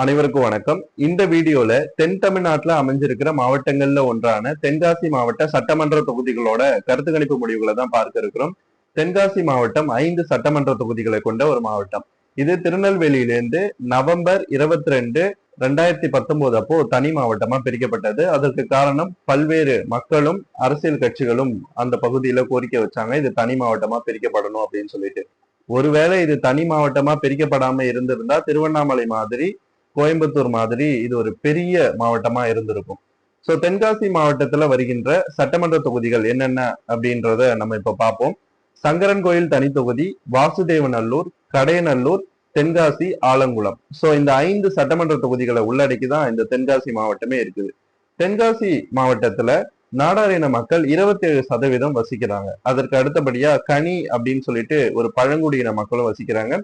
அனைவருக்கும் வணக்கம். இந்த வீடியோல தென் தமிழ்நாட்டுல அமைஞ்சிருக்கிற மாவட்டங்கள்ல ஒன்றான தென்காசி மாவட்ட சட்டமன்ற தொகுதிகளோட கருத்து கணிப்பு முடிவுகளை தான் பார்க்க இருக்கிறோம். தென்காசி மாவட்டம் ஐந்து சட்டமன்ற தொகுதிகளை கொண்ட ஒரு மாவட்டம். இது திருநெல்வேலியிலிருந்து நவம்பர் இருபத்தி ரெண்டு ரெண்டாயிரத்தி பத்தொன்பது அப்போ தனி மாவட்டமா பிரிக்கப்பட்டது. அதற்கு காரணம் பல்வேறு மக்களும் அரசியல் கட்சிகளும் அந்த பகுதியில கோரிக்கை வச்சாங்க. இது தனி மாவட்டமா பிரிக்கப்படணும் அப்படின்னு சொல்லிட்டு. ஒருவேளை இது தனி மாவட்டமா பிரிக்கப்படாம இருந்திருந்தா திருவண்ணாமலை மாதிரி கோயம்புத்தூர் மாதிரி இது ஒரு பெரிய மாவட்டமா இருந்திருக்கும். ஸோ தென்காசி மாவட்டத்துல வருகின்ற சட்டமன்ற தொகுதிகள் என்னென்ன அப்படின்றத நம்ம இப்ப பார்ப்போம். சங்கரன் கோயில் தனி தொகுதி வாசுதேவநல்லூர் கடையநல்லூர் தென்காசி ஆலங்குளம். ஸோ இந்த ஐந்து சட்டமன்ற தொகுதிகளை உள்ளடக்கி தான் இந்த தென்காசி மாவட்டமே இருக்குது. தென்காசி மாவட்டத்துல நாடாளின மக்கள் இருபத்தி ஏழு சதவீதம் வசிக்கிறாங்க. அதற்கு அடுத்தபடியா கனி அப்படின்னு சொல்லிட்டு ஒரு பழங்குடியின மக்களும் வசிக்கிறாங்க.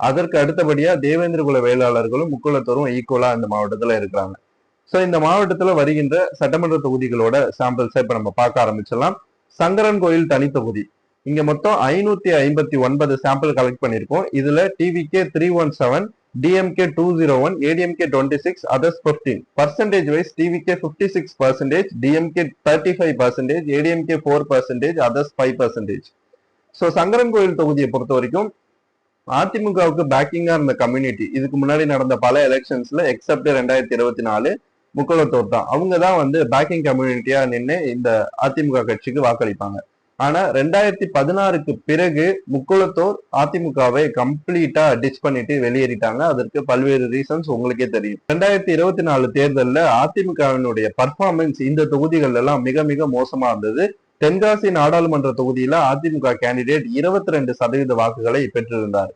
அதற்கு அடுத்தபடியா தேவேந்திர குல வேளாளர்களும் முக்குளத்தோரும் ஈக்குவலா இந்த மாவட்டத்துல இருக்கிறாங்க. சோ இந்த மாவட்டத்துல வருகின்ற சட்டமன்ற தொகுதிகளோட சாம்பிள்ஸை இப்ப நம்ம பார்க்க ஆரம்பிச்சிடலாம். சங்கரன் கோயில் தனித்தொகுதி. இங்க மொத்தம் ஐநூத்தி ஐம்பத்தி ஒன்பது சாம்பிள் கலெக்ட் பண்ணிருக்கோம் இதுல TVK three one seven DMK two zero one ADMK twenty six others fifteen percentage wise TVK fifty six percentage DMK thirty five percentage ADMK four percentage others five percentage so Sankaran Kovil தொகுதியை பொறுத்த வரைக்கும் அதிமுகவுக்கு பேக்கிங்கா இருந்த community இதுக்கு முன்னாடி நடந்த பல எலெக்ஷன்ஸ்ல accept ரெண்டாயிரத்தி இருபத்தி நாலு முக்கலத்தோர் தான். அவங்க தான் வந்து பேக்கிங் கம்யூனிட்டியா நின்று இந்த அதிமுக கட்சிக்கு வாக்களிப்பாங்க. ஆனா ரெண்டாயிரத்தி பதினாறுக்கு பிறகு முக்குளத்தோர் அதிமுகவை கம்ப்ளீட்டா டிச் பண்ணிட்டு வெளியேறிட்டாங்க. அதற்கு பல்வேறு ரீசன்ஸ் உங்களுக்கே தெரியும். ரெண்டாயிரத்தி இருபத்தி நாலு தேர்தலில் அதிமுகவினுடைய பர்ஃபார்மன்ஸ் இந்த தொகுதிகள் எல்லாம் மிக மிக மோசமா இருந்தது. தென்காசி நாடாளுமன்ற தொகுதியில அதிமுக கேண்டிடேட் இருபத்தி ரெண்டு சதவீத வாக்குகளை பெற்றிருந்தார்.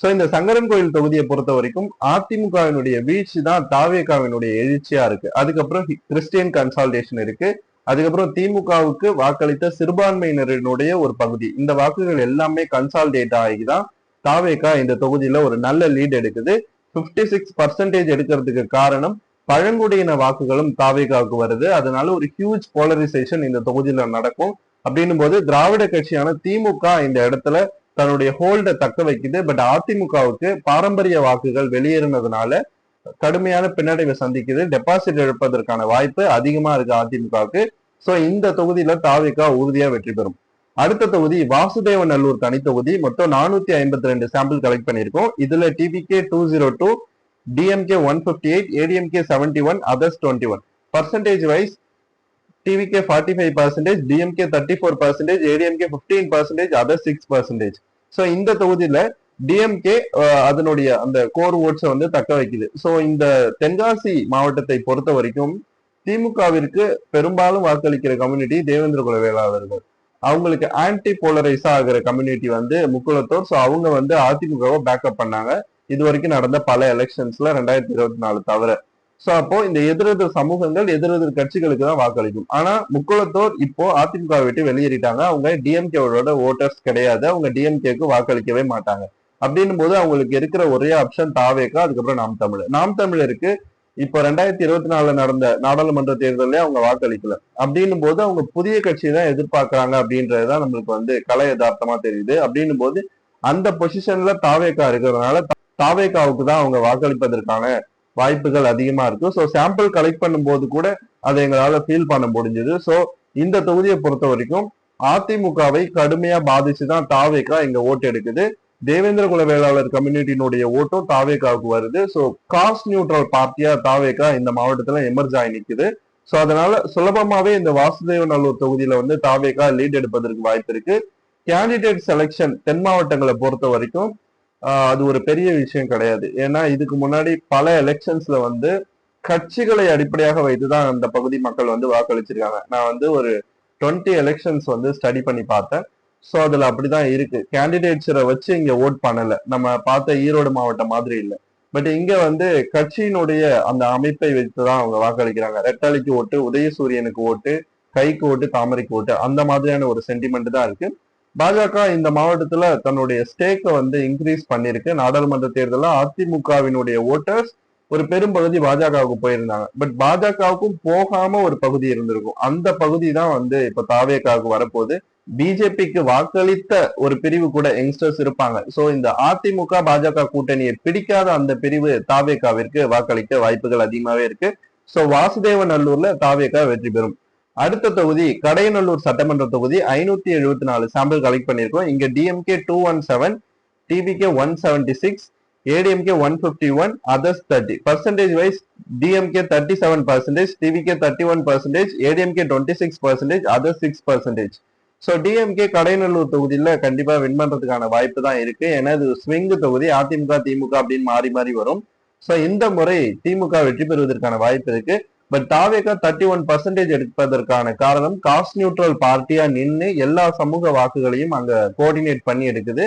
சோ இந்த சங்கரன் கோயில் தொகுதியை பொறுத்த வரைக்கும் அதிமுகவினுடைய வீழ்ச்சி தான் தாவேகாவினுடைய எழுச்சியா இருக்கு. அதுக்கப்புறம் கிறிஸ்டியன் கன்சால்டேஷன் இருக்கு. அதுக்கப்புறம் திமுகவுக்கு வாக்களித்த சிறுபான்மையினரினுடைய ஒரு பகுதி. இந்த வாக்குகள் எல்லாமே கன்சால்டேட் ஆகி தான் தாவேகா இந்த தொகுதியில ஒரு நல்ல லீட் எடுக்குது. பிப்டி சிக்ஸ் பர்சன்டேஜ் எடுக்கிறதுக்கு காரணம் பழங்குடியின வாக்குகளும் தாவேகாவுக்கு வருது. அதனால ஒரு ஹியூஜ் போலரைசேஷன் இந்த தொகுதியில நடக்கும். அப்படின்னும் போது திராவிட கட்சியான திமுக இந்த இடத்துல தன்னுடைய ஹோல்ட தக்க வைக்குது. பட் அதிமுகவுக்கு பாரம்பரிய வாக்குகள் வெளியேறினதுனால கடுமையான பின்னடைவை சந்திக்குது. டெபாசிட் இழப்பதற்கான வாய்ப்பு அதிகமா இருக்கு அதிமுகவுக்கு. சோ இந்த தொகுதியில தாவிகா உறுதியா வெற்றி பெறும். அடுத்த தொகுதி வாசுதேவ நல்லூர் தனி தொகுதி மொத்தம் நானூத்தி ஐம்பத்தி ரெண்டு சாம்பிள் கலெக்ட் பண்ணியிருக்கோம். இதுல TVK two zero two DMK one fifty eight ADMK seventy one others twenty one percentage wise TVK forty five percentage DMK thirty four percentage ADMK fifteen percentage other six percentage so இந்த தொகுதியில் DMK uh, அதனுடைய அந்த core ஓட்ஸை வந்து தக்க வைக்குது. So இந்த தென்காசி மாவட்டத்தை பொறுத்த வரைக்கும் திமுகவிற்கு பெரும்பாலும் வாக்களிக்கிற கம்யூனிட்டி தேவேந்திர குல வேளாளர்கள் அவங்களுக்கு ஆன்டி போலரைஸா ஆகிற கம்யூனிட்டி வந்து முக்குளத்தோர். ஸோ அவங்க வந்து அதிமுகவை பேக்கப் பண்ணாங்க. இது வரைக்கும் நடந்த பல எலெக்ஷன்ஸ்ல ரெண்டாயிரத்தி இருபத்தி நாலு தவிர. சோ அப்போ இந்த எதிரெதிர் சமூகங்கள் எதிரெதிர் கட்சிகளுக்கு தான் வாக்களிக்கும். ஆனா முக்குளத்தோர் இப்போ அதிமுக விட்டு வெளியேறிட்டாங்க. அவங்க டிஎம்கேவோட ஓட்டர்ஸ் கிடையாது. அவங்க டிஎம்கேக்கு வாக்களிக்கவே மாட்டாங்க. அப்படின்னும் போது அவங்களுக்கு இருக்கிற ஒரே ஆப்ஷன் தாவேக்கா அதுக்கப்புறம் நாம் தமிழ் நாம் தமிழருக்கு இப்போ ரெண்டாயிரத்தி இருபத்தி நாலுல நடந்த நாடாளுமன்ற தேர்தலே அவங்க வாக்களிக்கல. அப்படின்னும் போது அவங்க புதிய கட்சியை தான் எதிர்பார்க்கறாங்க அப்படின்றதுதான் நம்மளுக்கு வந்து கலை யதார்த்தமா தெரியுது. அப்படின்னும் போது அந்த பொசிஷன்ல தாவேக்கா இருக்கிறதுனால தாவேகாவுக்கு தான் அவங்க வாக்களிப்பதற்கான வாய்ப்புகள் அதிகமா இருக்கு. ஸோ சாம்பிள் கலெக்ட் பண்ணும்போது கூட அதை எங்களால ஃபீல் பண்ண முடிஞ்சது. ஸோ இந்த தொகுதியை பொறுத்த வரைக்கும் அதிமுகவை கடுமையா பாதிச்சு தான் தாவேகா இங்க ஓட்டு எடுக்குது. தேவேந்திர குல வேளாளர் கம்யூனிட்டியினுடைய ஓட்டும் தாவேகாவுக்கு வருது. ஸோ காஸ்ட் நியூட்ரல் பார்ட்டியா தாவேகா இந்த மாவட்டத்துல எமர்ஜ் ஆகி நிற்குது ஸோ அதனால சுலபமாவே இந்த வாசுதேவநல்லூர் தொகுதியில வந்து தாவேகா லீட் எடுப்பதற்கு வாய்ப்பு இருக்கு. கேண்டிடேட் செலெக்ஷன் தென் மாவட்டங்களை பொறுத்த வரைக்கும் அது ஒரு பெரிய விஷயம் கிடையாது. ஏன்னா இதுக்கு முன்னாடி பல எலெக்ஷன்ஸ்ல வந்து கட்சிகளை அடிப்படையாக வைத்துதான் அந்த பகுதி மக்கள் வந்து வாக்களிச்சிருக்காங்க. நான் வந்து ஒரு டுவெண்ட்டி எலெக்ஷன்ஸ் வந்து ஸ்டடி பண்ணி பார்த்தேன். ஸோ அதுல அப்படிதான் இருக்கு. கேண்டிடேட்ஸரை வச்சு இங்க ஓட் பண்ணல. நம்ம பார்த்த ஈரோடு மாவட்டம் மாதிரி இல்லை. பட் இங்க வந்து கட்சியினுடைய அந்த அமைப்பை வைத்துதான் அவங்க வாக்களிக்கிறாங்க. ரெட்டாளிக்கு ஓட்டு உதயசூரியனுக்கு ஓட்டு கைக்கு ஓட்டு தாமரைக்கு ஓட்டு அந்த மாதிரியான ஒரு சென்டிமெண்ட் தான் இருக்கு. பாஜக இந்த மாவட்டத்துல தன்னுடைய ஸ்டேக்கை வந்து இன்க்ரீஸ் பண்ணிருக்கு. நாடாளுமன்ற தேர்தலில் அதிமுகவினுடைய ஓட்டர்ஸ் ஒரு பெரும்பகுதி பாஜகவுக்கு போயிருந்தாங்க. பட் பாஜகவுக்கும் போகாம ஒரு பகுதி இருந்திருக்கும். அந்த பகுதி தான் வந்து இப்ப தாவேக்காவுக்கு வரப்போகுது. பிஜேபிக்கு வாக்களித்த ஒரு பிரிவு கூட யங்ஸ்டர்ஸ் இருப்பாங்க. சோ இந்த அதிமுக பாஜக கூட்டணியை பிடிக்காத அந்த பிரிவு தாவேகாவிற்கு வாக்களிக்க வாய்ப்புகள் அதிகமாவே இருக்கு. சோ வாசுதேவநல்லூர்ல தாவேகா வெற்றி பெறும். அடுத்த தொகுதி கடையநல்லூர் சட்டமன்ற தொகுதி ஐநூத்தி எழுபத்தி நாலு சாம்பிள் கலெக்ட் பண்ணிருக்கோம் இங்க DMK two one seven TVK one seventy six ADMK one fifty one others thirty percentage wise DMK thirty seven percentage TVK thirty one percentage ADMK twenty six percentage other six percentage so DMK Kadayanallur தொகுதியில் கண்டிப்பாக win பண்ணுறதுக்கான வாய்ப்பு தான் இருக்கு. ஏன்னா இது swing தொகுதி. அதிமுக திமுக அப்படின்னு மாறி மாறி வரும். ஸோ இந்த முறை திமுக வெற்றி பெறுவதற்கான வாய்ப்பு இருக்கு. But TVK thirty one percentage எடுப்பதற்கான காரணம் காஸ்ட் நியூட்ரல் பார்ட்டியா நின்று எல்லா சமூக வாக்குகளையும் அங்க கோஆர்டினேட் பண்ணி எடுக்குது.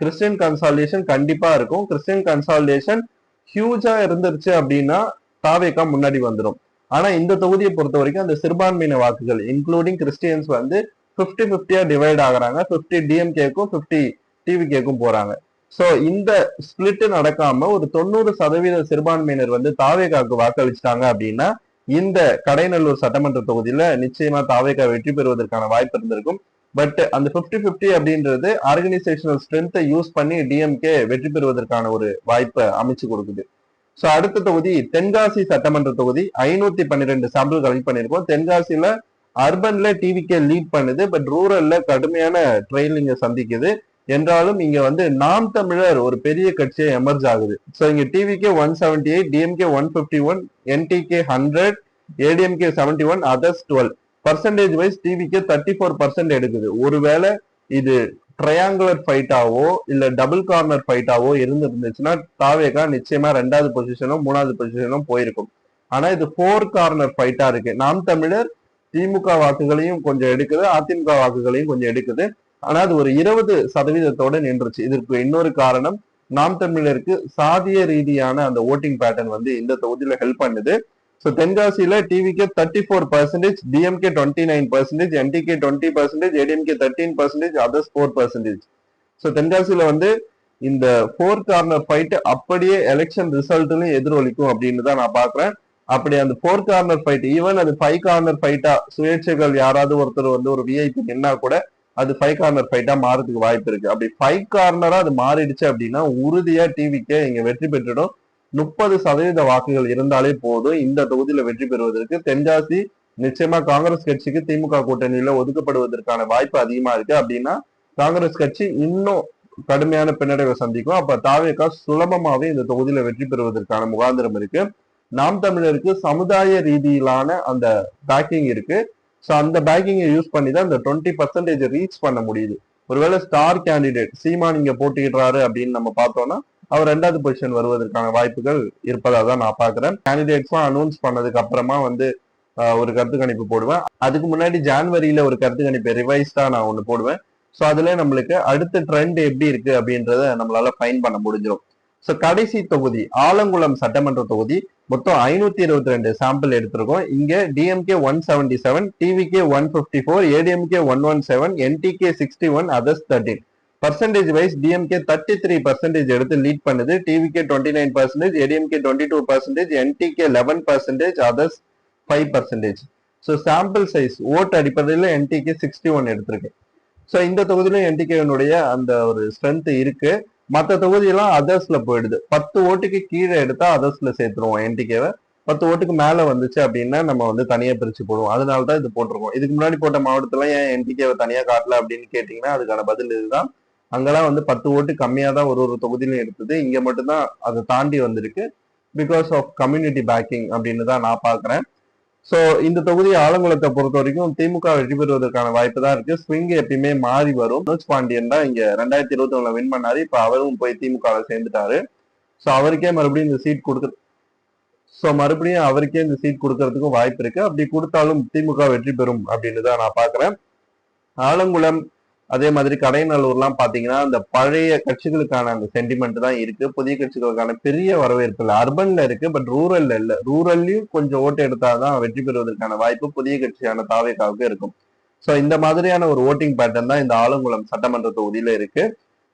கிறிஸ்டியன் கன்சால்டேஷன் கண்டிப்பா இருக்கும். கிறிஸ்டியன் கன்சால்டேஷன் ஹியூஜா இருந்துருச்சு அப்படின்னா தாவேகா முன்னாடி வந்துடும் ஆனா இந்த தொகுதியை பொறுத்த வரைக்கும் அந்த சிறுபான்மையின வாக்குகள் இன்க்ளூடிங் கிறிஸ்டியன்ஸ் வந்து பிப்டி பிப்டியா டிவைட் ஆகுறாங்க பிப்டி டிஎம்கேக்கும் பிப்டி டிவிகேக்கும் போறாங்க. சோ இந்த ஸ்பிளிட் நடக்காம ஒரு தொண்ணூறு சதவீத சிறுபான்மையினர் வந்து தாவேகாக்கு வாக்களிச்சிட்டாங்க அப்படின்னா இந்த கடைநல்லூர் சட்டமன்ற தொகுதியில நிச்சயமா தாவேகா வெற்றி பெறுவதற்கான வாய்ப்பு இருந்திருக்கும். பட் அந்த 50 50 அப்படின்றது ஆர்கனைசேஷனல் ஸ்ட்ரென்த்தை யூஸ் பண்ணி டிஎம்கே வெற்றி பெறுவதற்கான ஒரு வாய்ப்பை அமைச்சு கொடுக்குது. ஸோ அடுத்த தொகுதி தென்காசி சட்டமன்ற தொகுதி. ஐநூத்தி பன்னிரெண்டு சாம்பிள் கலெக்ட் பண்ணியிருக்கோம். தென்காசியில அர்பன்ல டிவிகே லீட் பண்ணுது. பட் ரூரல்ல கடுமையான ட்ரெயினிங்க சந்திக்குது. என்றாலும் இங்க வந்து நாம் தமிழர் ஒரு பெரிய கட்சியை எமர்ஜ் ஆகுது. சோ இங்க TVK one seventy eight DMK one fifty one NTK hundred ADMK seventy one others twelve percentage wise டிவிக்கு தேர்ட்டி ஃபோர் பர்சன்ட் எடுக்குது. ஒருவேளை இது ட்ரையாங்குலர் ஃபைட்டாவோ இல்ல டபுள் கார்னர் ஃபைட்டாவோ இருந்து இருந்துச்சுன்னா தாவேகா நிச்சயமா ரெண்டாவது பொசிஷனும் மூணாவது பொசிஷனும் போயிருக்கும். ஆனா இது ஃபோர் கார்னர் ஃபைட்டா இருக்கு. நாம் தமிழர் திமுக வாக்குகளையும் கொஞ்சம் எடுக்குது அதிமுக வாக்குகளையும் கொஞ்சம் எடுக்குது. ஆனா அது ஒரு இருபது சதவீதத்தோட நின்றுச்சு. இதற்கு இன்னொரு காரணம் நாம் தமிழருக்கு சாதிய ரீதியான அந்த ஓட்டிங் பேட்டர்ன் வந்து இந்த தொகுதியில ஹெல்ப் பண்ணுது. ஸோ தென்காசியில டிவிக்கு thirty four percentage DMK twenty nine percentage NTK twenty percentage ADMK thirteen percentage others four percentage so தென்காசியில வந்து இந்த ஃபோர் கார்னர் ஃபைட் அப்படியே எலெக்ஷன் ரிசல்ட்லையும் எதிரொலிக்கும் அப்படின்னு தான் நான் பாக்குறேன் அப்படி அந்த ஃபோர் கார்னர் ஃபைட் ஈவன் அது ஃபைவ் கார்னர் ஃபைட்டா சுயேட்சைகள் யாராவது ஒருத்தர் வந்து ஒரு விஐபி நின்னா கூட அது ஃபைவ் கார்னர் ஃபைட்டா மாறதுக்கு வாய்ப்பு இருக்கு. அப்படி ஃபைவ் கார்னரா அது மாறிடுச்சு அப்படின்னா உறுதியா டிவிக்கே இங்க வெற்றி பெற்றுடும். முப்பது சதவீத வாக்குகள் இருந்தாலே போதும். இந்த தொகுதியில வெற்றி பெறுவதற்கு தென்காசி நிச்சயமா காங்கிரஸ் கட்சிக்கு திமுக கூட்டணியில ஒதுக்கப்படுவதற்கான வாய்ப்பு அதிகமா இருக்கு. அப்படின்னா காங்கிரஸ் கட்சி இன்னும் கடுமையான பின்னடைவை சந்திக்கும். அப்ப தாவேக்கா சுலபமாவே இந்த தொகுதியில வெற்றி பெறுவதற்கான முகாந்திரம் இருக்கு. நாம் தமிழருக்கு சமுதாய ரீதியிலான அந்த பேக்கிங் இருக்கு. ஸோ அந்த பேக்கிங்கை யூஸ் பண்ணி தான் இந்த டுவெண்ட்டி பர்சன்டேஜ் ரீச் பண்ண முடியுது. ஒருவேளை ஸ்டார் கேண்டிடேட் சீமான் நீங்க போட்டியிடுறாரு அப்படின்னு நம்ம பார்த்தோம்னா அவர் ரெண்டாவது பொசிஷன் வருவதற்கான வாய்ப்புகள் இருப்பதாக தான் நான் பார்க்குறேன். கேண்டிடேட்ஸ்லாம் அனௌன்ஸ் பண்ணதுக்கு அப்புறமா வந்து ஒரு கருத்து கணிப்பு போடுவேன். அதுக்கு முன்னாடி ஜான்வரியில ஒரு கருத்து கணிப்பு ரிவைஸ்டா நான் ஒன்று போடுவேன். ஸோ அதுல நம்மளுக்கு அடுத்த ட்ரெண்ட் எப்படி இருக்கு அப்படின்றத நம்மளால ஃபைன் பண்ண முடிஞ்சிடும். ஸோ கடைசி தொகுதி ஆலங்குளம் சட்டமன்ற தொகுதி. மொத்தம் ஐநூத்தி இருபத்தி ரெண்டு சாம்பிள் எடுத்திருக்கோம். இங்க DMK one seventy seven TVK one fifty four ADMK one one seven NTK sixty one others thirteen percentage wise DMK thirty three percentage எடுத்து லீட் பண்ணுது. TVK twenty nine percentage ADMK twenty two percentage NTK eleven percentage others five percentage so sample size vote அடிப்படையில் NTK sixty one எடுத்திருக்கு. So இந்த தொகுதியிலும் என்டிகேனுடைய அந்த ஒரு strength இருக்கு. மற்ற தொகுதியெல்லாம் அதர்ஸ்ல போயிடுது. பத்து ஓட்டுக்கு கீழே எடுத்தா அதர்ஸ்ல சேர்த்துருவோம் என்டிகேவை பத்து ஓட்டுக்கு மேல வந்துச்சு அப்படின்னா நம்ம வந்து தனியா பிரிச்சு போடுவோம். அதனால தான் இது போட்டிருக்கோம். இதுக்கு முன்னாடி போட்ட மாவட்டத்துல ஏன் என்டிகேவை தனியா காட்டல அப்படின்னு கேட்டீங்கன்னா அதுக்கான பதில் இதுதான். அங்கெல்லாம் வந்து பத்து ஓட்டு கம்மியா தான் ஒரு ஒரு தொகுதியிலும் எடுத்தது. இங்க மட்டும்தான் அதை தாண்டி வந்திருக்கு. பிகாஸ் ஆஃப் கம்யூனிட்டி பேக்கிங் அப்படின்னு தான் நான் பாக்குறேன் சோ இந்த தொகுதி ஆலங்குளத்தை பொறுத்த வரைக்கும் திமுக வெற்றி பெறுவதற்கான வாய்ப்பு தான் இருக்கு. ஸ்விங் எப்பயுமே மாறி வரும். மனோஜ் பாண்டியன் தான் இங்க ரெண்டாயிரத்தி இருபத்தி ஒண்ணுல வின் பண்ணாரு. இப்ப அவரும் போய் திமுக சேர்ந்துட்டாரு. சோ அவருக்கே மறுபடியும் இந்த சீட் கொடுக்க சோ மறுபடியும் அவருக்கே இந்த சீட் கொடுக்கறதுக்கும் வாய்ப்பு இருக்கு. அப்படி கொடுத்தாலும் திமுக வெற்றி பெறும் அப்படின்னு தான் நான் பாக்குறேன். ஆலங்குளம் அதே மாதிரி கடைநல்லூர்லாம் பாத்தீங்கன்னா அந்த பழைய கட்சிகளுக்கான அந்த சென்டிமெண்ட் தான் இருக்கு. புதிய கட்சிகளுக்கான பெரிய வரவேற்பு இல்லை. அர்பன்ல இருக்கு பட் ரூரல்ல இல்ல. ரூரல்லையும் கொஞ்சம் ஓட்டு எடுத்தாதான் வெற்றி பெறுவதற்கான வாய்ப்பு புதிய கட்சியான தாவேக்காவுக்கு இருக்கும். சோ இந்த மாதிரியான ஒரு ஓட்டிங் பேட்டர்ன் தான் இந்த ஆலங்குளம் சட்டமன்ற தொகுதியில இருக்கு.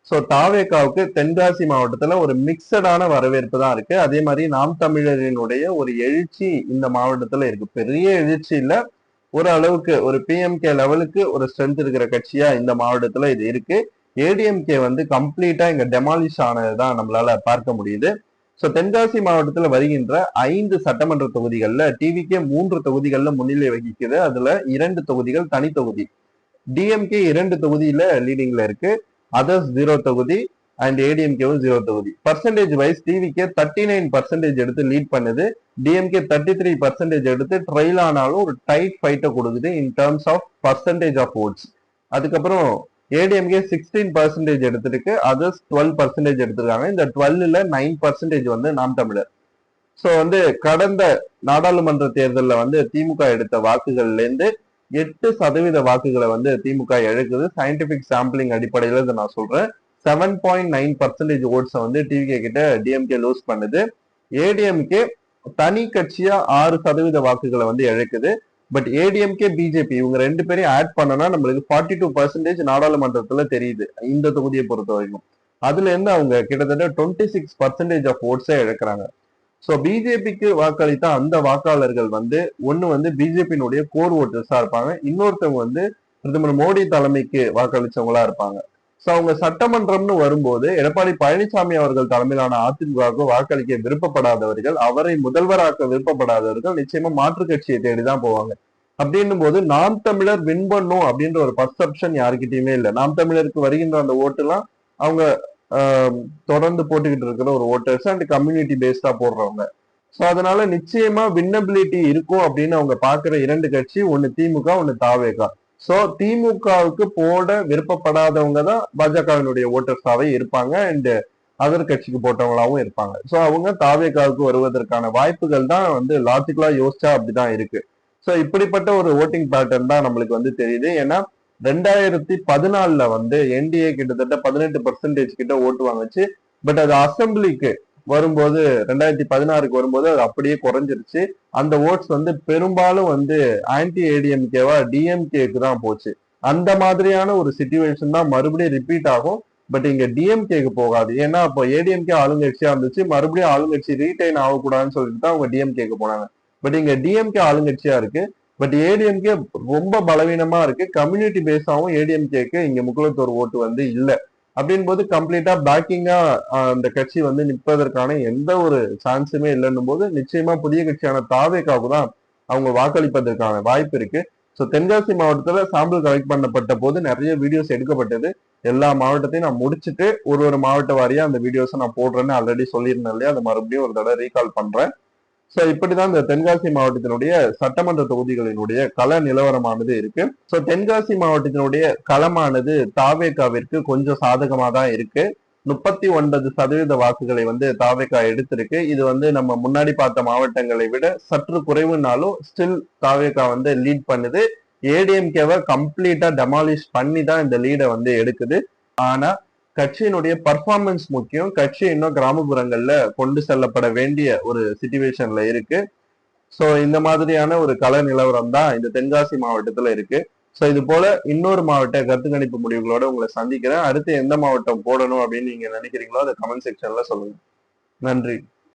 சோ தாவேக்காவுக்கு தென்காசி மாவட்டத்துல ஒரு மிக்சடான வரவேற்பு தான் இருக்கு. அதே மாதிரி நாம் தமிழரினுடைய ஒரு எழுச்சி இந்த மாவட்டத்துல இருக்கு. பெரிய எழுச்சி இல்லை. ஒரு அளவுக்கு ஒரு பிஎம்கே லெவலுக்கு ஒரு ஸ்ட்ரென்த் இருக்கிற கட்சியா இந்த மாவட்டத்துல இது இருக்கு. ஏடிஎம்கே வந்து கம்ப்ளீட்டா இங்க டெமாலிஷ் ஆனதுதான் நம்மளால பார்க்க முடியுது. சோ தென்காசி மாவட்டத்துல வருகின்ற ஐந்து சட்டமன்ற தொகுதிகள்ல டிவிக்கே மூன்று தொகுதிகள்ல முன்னிலை வகிக்குது. அதுல இரண்டு தொகுதிகள் தனி தொகுதி. டிஎம்கே இரண்டு தொகுதியில லீடிங்ல இருக்கு. அதர்ஸ் ஜீரோ தொகுதி. அண்ட் ஏடிஎம்கேவும் ஜீரோ தொகுதி. பர்சன்டேஜ் வைஸ் டிவிக்கே தேர்ட்டி நைன் பர்சன்டேஜ் எடுத்து லீட் பண்ணுது. டிஎம்கே தேர்ட்டி த்ரீ பர்சன்டேஜ் எடுத்து ட்ரைல் ஆனாலும் ஒரு டைட் ஃபைட்டை கொடுக்குது in terms of percentage of votes அதுக்கப்புறம் ஏடிஎம்கே சிக்ஸ்டீன் பர்சன்டேஜ் எடுத்திருக்கு. அதர்ஸ் டுவெல் பர்சன்டேஜ் எடுத்திருக்காங்க. இந்த டுவெல்ல நைன் பர்சன்டேஜ் வந்து நாம் தமிழர். ஸோ வந்து கடந்த நாடாளுமன்ற தேர்தலில் வந்து திமுக எடுத்த வாக்குகள்லேருந்து எட்டு சதவீத வாக்குகளை வந்து திமுக இழக்குது. சயின்டிபிக் சாம்பிளிங் அடிப்படையில் இதை நான் சொல்றேன். செவன் பாயிண்ட் நைன் பர்சன்டேஜ் ஓட்ஸை வந்து டிவிகே கிட்ட டிஎம்கே லூஸ் பண்ணுது. ஏடிஎம்கே தனி கட்சியா ஆறு சதவீத வாக்குகளை வந்து இழக்குது. பட் ஏடிஎம்கே பிஜேபி இவங்க ரெண்டு பேரையும் ஆட் பண்ணனா நம்மளுக்கு ஃபார்ட்டி டூ பர்சன்டேஜ் நாடாளுமன்றத்துல தெரியுது இந்த தொகுதியை பொறுத்த வரைக்கும். அதுல இருந்து அவங்க கிட்டத்தட்ட டுவெண்ட்டி சிக்ஸ் பர்சன்டேஜ் ஆஃப் ஓட்ஸே இழக்கிறாங்க. ஸோ பிஜேபிக்கு வாக்களித்த அந்த வாக்காளர்கள் வந்து ஒன்று வந்து பிஜேபியினுடைய கோர் ஓட்டர்ஸா இருப்பாங்க. இன்னொருத்தவங்க வந்து பிரதமர் மோடி தலைமைக்கு வாக்களிச்சவங்களா இருப்பாங்க. ஸோ அவங்க சட்டமன்றம்னு வரும்போது எடப்பாடி பழனிசாமி அவர்கள் தலைமையிலான அதிமுகவுக்கு வாக்களிக்க விருப்பப்படாதவர்கள் அவரை முதல்வராக்க விருப்பப்படாதவர்கள் நிச்சயமா மாற்றுக் கட்சியை தேடிதான் போவாங்க. அப்படின்னும் போது நாம் தமிழர் வின் பண்ணும் அப்படின்ற ஒரு பர்செப்ஷன் யாருக்கிட்டயுமே இல்லை. நாம் தமிழருக்கு வருகின்ற அந்த ஓட்டுலாம் அவங்க தொடர்ந்து போட்டுக்கிட்டு இருக்கிற ஒரு ஓட்டர்ஸ் அண்ட் கம்யூனிட்டி பேஸ்டா போடுறவங்க. ஸோ அதனால நிச்சயமா வின்னபிலிட்டி இருக்கும் அப்படின்னு அவங்க பாக்குற இரண்டு கட்சி ஒன்னு திமுக ஒன்னு தாவேகா. சோ திமுகவுக்கு போட விருப்பப்படாதவங்க தான் பாஜகவினுடைய ஓட்டர்ஸாவே இருப்பாங்க அண்ட் அதர் கட்சிக்கு போட்டவங்களாவும் இருப்பாங்க. சோ அவங்க தாவேகாவுக்கு வருவதற்கான வாய்ப்புகள் தான் வந்து லாஜிக்கலா யோசிச்சா அப்படிதான் இருக்கு. சோ இப்படிப்பட்ட ஒரு ஓட்டிங் பேட்டர்ன் தான் நம்மளுக்கு வந்து தெரியுது. ஏன்னா ரெண்டாயிரத்தி பதினாலுல வந்து என்டிஏ கிட்டத்தட்ட பதினெட்டு பர்சன்டேஜ் கிட்ட ஓட்டு வாங்குச்சு. பட் அது அசம்பிளிக்கு வரும்போது ரெண்டாயிரத்தி பதினாறுக்கு வரும்போது அது அப்படியே குறைஞ்சிருச்சு. அந்த ஓட்ஸ் வந்து பெரும்பாலும் வந்து ஆன்டி ஏடிஎம்கேவா டிஎம்கேக்கு தான் போச்சு. அந்த மாதிரியான ஒரு சுச்சுவேஷன் தான் மறுபடியும் ரிப்பீட் ஆகும். பட் இங்க டிஎம்கேக்கு போகாது. ஏன்னா அப்போ ஏடிஎம்கே ஆளுங்கட்சியா இருந்துச்சு மறுபடியும் ஆளுங்கட்சி ரீடைன் ஆகக்கூடாதுன்னு சொல்லிட்டு தான் அவங்க டிஎம்கேக்கு போனாங்க. பட் இங்க டிஎம்கே ஆளுங்கட்சியா இருக்கு. பட் ஏடிஎம்கே ரொம்ப பலவீனமா இருக்கு. கம்யூனிட்டி பேஸாவும் ஏடிஎம்கேக்கு இங்க முக்குலத்தோர் ஓட்டு வந்து இல்லை. அப்படின் போது கம்ப்ளீட்டா பேக்கிங்கா அந்த கட்சி வந்து நிற்பதற்கான எந்த ஒரு சான்ஸுமே இல்லைன்னும் போது நிச்சயமா புதிய கட்சியான தாவேக்காவுக்கு தான் அவங்க வாக்களிப்பதற்கான வாய்ப்பு இருக்கு. ஸோ தென்காசி மாவட்டத்துல சாம்பிள் கலெக்ட் பண்ணப்பட்ட போது நிறைய வீடியோஸ் எடுக்கப்பட்டது. எல்லா மாவட்டத்தையும் நான் முடிச்சுட்டு ஒரு ஒரு மாவட்ட வாரியா அந்த வீடியோஸை நான் போடுறேன்னு ஆல்ரெடி சொல்லியிருந்தேன் இல்லையா? அதை மறுபடியும் ஒரு தடவை ரீகால் பண்றேன். ஸோ இப்படிதான் இந்த தென்காசி மாவட்டத்தினுடைய சட்டமன்ற தொகுதிகளினுடைய கள நிலவரமானது இருக்கு. ஸோ தென்காசி மாவட்டத்தினுடைய களமானது தாவேகாவிற்கு கொஞ்சம் சாதகமா தான் இருக்கு. முப்பத்தி ஒன்பது சதவீத வாக்குகளை வந்து தாவேகா எடுத்திருக்கு. இது வந்து நம்ம முன்னாடி பார்த்த மாவட்டங்களை விட சற்று குறைவுனாலும் ஸ்டில் தாவேகா வந்து லீட் பண்ணுது. ஏடிஎம்கேவை கம்ப்ளீட்டா டெமாலிஷ் பண்ணி தான் இந்த லீடை வந்து எடுக்குது. ஆனா கட்சியினுடைய பர்ஃபார்மன்ஸ் முக்கியம். கட்சி இன்னும் கிராமப்புறங்கள்ல கொண்டு செல்லப்பட வேண்டிய ஒரு சிச்சுவேஷன்ல இருக்கு. ஸோ இந்த மாதிரியான ஒரு கள நிலவரம் தான் இந்த தென்காசி மாவட்டத்துல இருக்கு. ஸோ இது போல இன்னொரு மாவட்ட கருத்து கணிப்பு முடிவுகளோட உங்களை சந்திக்கிறேன். அடுத்து எந்த மாவட்டம் போடணும் அப்படின்னு நீங்க நினைக்கிறீங்களோ அதை கமெண்ட் செக்ஷன்ல சொல்லுங்க. நன்றி.